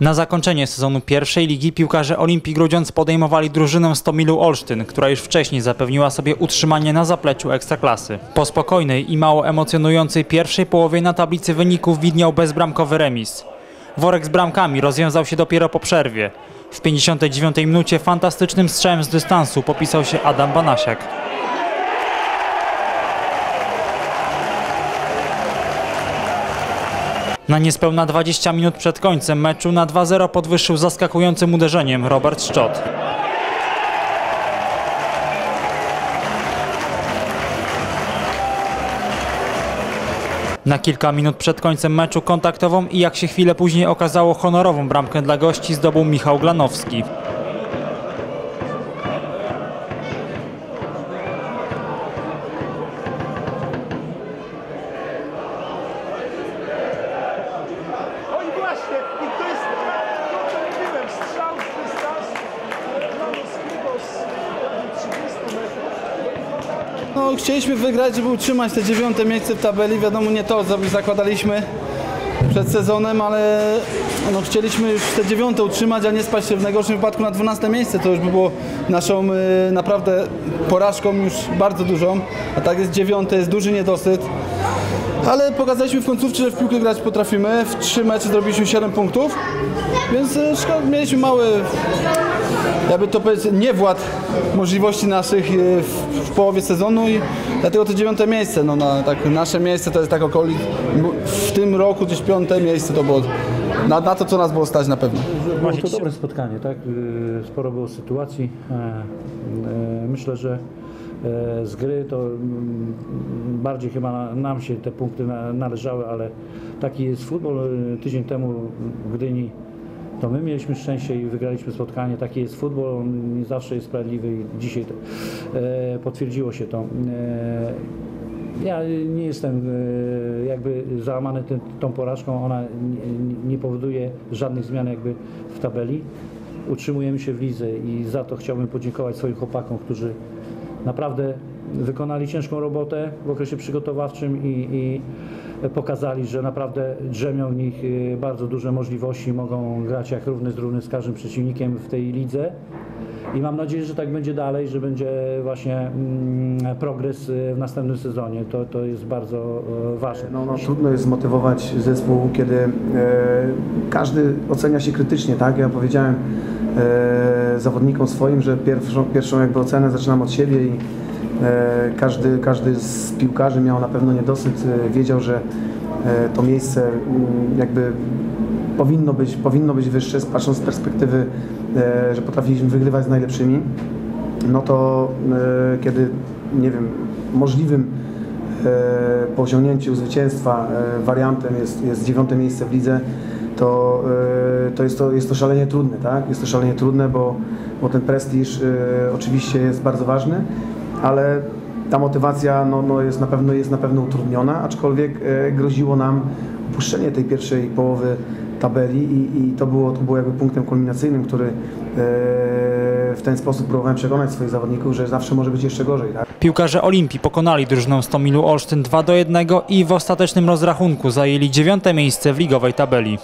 Na zakończenie sezonu pierwszej ligi piłkarze Olimpii Grudziądz podejmowali drużynę Stomilu Olsztyn, która już wcześniej zapewniła sobie utrzymanie na zapleczu Ekstraklasy. Po spokojnej i mało emocjonującej pierwszej połowie na tablicy wyników widniał bezbramkowy remis. Worek z bramkami rozwiązał się dopiero po przerwie. W 59 minucie fantastycznym strzałem z dystansu popisał się Adam Banasiak. Na niespełna 20 minut przed końcem meczu na 2-0 podwyższył zaskakującym uderzeniem Robert Szczot. Na kilka minut przed końcem meczu kontaktową i jak się chwilę później okazało honorową bramkę dla gości zdobył Michał Glanowski. Chcieliśmy wygrać, żeby utrzymać te dziewiąte miejsce w tabeli. Wiadomo, nie to zakładaliśmy przed sezonem, ale no, chcieliśmy już te dziewiąte utrzymać, a nie spaść się w najgorszym wypadku na 12 miejsce. To już by było naszą y, naprawdę porażką już bardzo dużą. A tak jest dziewiąte, jest duży niedosyt. Ale pokazaliśmy w końcówce, że w piłkę grać potrafimy. W trzy mecze zrobiliśmy 7 punktów, więc y, mieliśmy mały jakby to powiedzieć, niewład możliwości naszych e, w, połowie sezonu i dlatego to dziewiąte miejsce. No, na, tak, nasze miejsce to jest tak okoli, w tym roku gdzieś piąte miejsce to było na, na to, co nas było stać na pewno. Było to dobre spotkanie, tak? Y, Sporo było sytuacji. E, e, Myślę, że e, z gry to mm, bardziej chyba na- nam się te punkty na- należały, ale taki jest futbol. Y, Tydzień temu w Gdyni to my mieliśmy szczęście i wygraliśmy spotkanie. Taki jest futbol, on nie zawsze jest sprawiedliwy i dzisiaj to, e, potwierdziło się to. E, ja nie jestem e, jakby załamany tą porażką. Ona nie, nie powoduje żadnych zmian jakby w tabeli. Utrzymujemy się w lidze i za to chciałbym podziękować swoim chłopakom, którzy naprawdę wykonali ciężką robotę w okresie przygotowawczym i, i pokazali, że naprawdę drzemią w nich e, bardzo duże możliwości, mogą grać jak równy z równy z każdym przeciwnikiem w tej lidze. I mam nadzieję, że tak będzie dalej, że będzie właśnie mm, progres y, w następnym sezonie. To, to jest bardzo e, ważne. No, no, trudno jest zmotywować zespół, kiedy e, każdy ocenia się krytycznie, tak? Ja powiedziałem zawodnikom swoim, że pierwszą, pierwszą jakby ocenę zaczynam od siebie i e, każdy, każdy z piłkarzy miał na pewno niedosyt, e, wiedział, że e, to miejsce mm, jakby powinno być, powinno być wyższe, patrząc z perspektywy, e, że potrafiliśmy wygrywać z najlepszymi. No to e, kiedy, nie wiem, możliwym e, po osiągnięciu zwycięstwa e, wariantem jest, jest dziewiąte miejsce w lidze, to, e, to, jest to jest to szalenie trudne, tak? Jest to szalenie trudne, bo, bo ten prestiż e, oczywiście jest bardzo ważny, ale ta motywacja no, no jest, na pewno, jest na pewno utrudniona, aczkolwiek e, groziło nam opuszczenie tej pierwszej połowy tabeli i, i to, było, to było jakby punktem kulminacyjnym, który w ten sposób próbowałem przekonać swoich zawodników, że zawsze może być jeszcze gorzej. Tak? Piłkarze Olimpii pokonali drużynę Stomilu Olsztyn 2 do 1 i w ostatecznym rozrachunku zajęli dziewiąte miejsce w ligowej tabeli.